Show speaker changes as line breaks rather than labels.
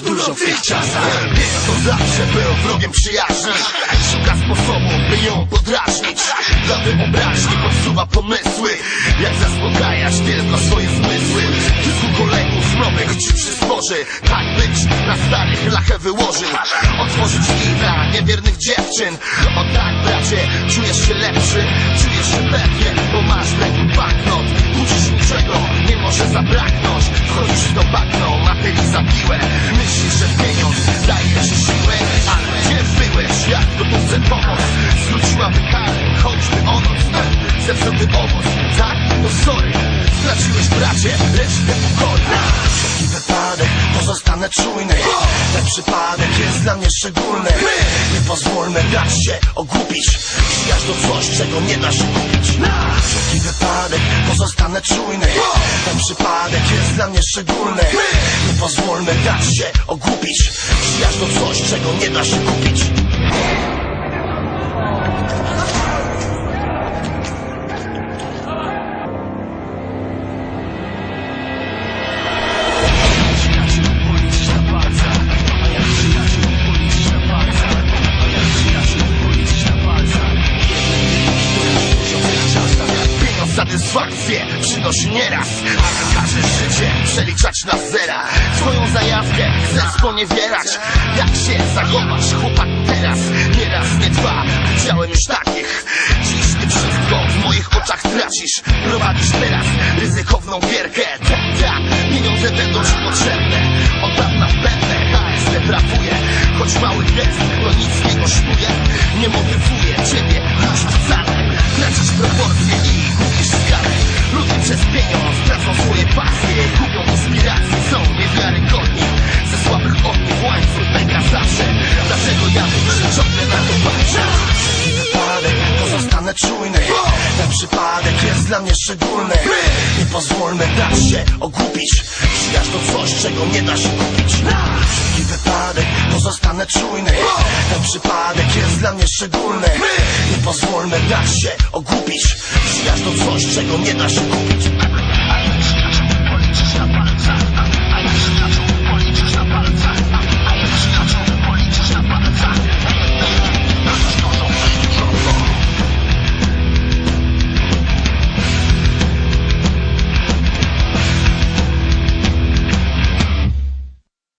dużo w tych czasach
zawsze był wrogiem przyjaźni. Szuka sposobu, by ją podrażnić Dla wyobraźni podsuwa pomysły. Jak zaspokajać tylko swoje zmysły. Kilku kolegów nowych ci przysporzy Tak być na starych lachę wyłożył Otworzyć ich dla niewiernych dziewczyn. O tak bracie, czujesz się lepszy? Czujesz się pewnie, bo masz ręku banknot. Uczysz niczego, nie może zabraknąć. Wchodzisz to bagno, materii zabiłe Zepsuty owoc, tak? No sorry Straciłeś bracie, resztę pokoju. Wszelki wypadek, pozostanę czujny. Ten przypadek jest dla mnie szczególny. Nie pozwólmy dać się ogłupić. Przyjaźń to coś, czego nie da się kupić. Wszelki wypadek, pozostanę czujny. Ten przypadek jest dla mnie szczególny. Nie pozwólmy dać się ogłupić. Przyjaźń to coś, czego nie da się kupić satysfakcję przynosi nieraz Ale każe życie przeliczać na zera. Twoją zajawkę chcesz sponiewierać Jak się zachowasz chłopak teraz? Nie raz, nie dwa, widziałem już takich. Dziś ty wszystko w moich oczach tracisz Prowadzisz teraz ryzykowną gierkę. Tak, tak, pieniądze będą ci potrzebne pozostanę czujny. Ten przypadek jest dla mnie szczególny. Nie pozwólmy dać się ogłupić. Przyjaźń to coś, czego nie da się kupić. Wszelki wypadek, pozostanę czujny. Ten przypadek jest dla mnie szczególny. Nie pozwólmy dać się ogłupić. Przyjaźń to coś, czego nie da się kupić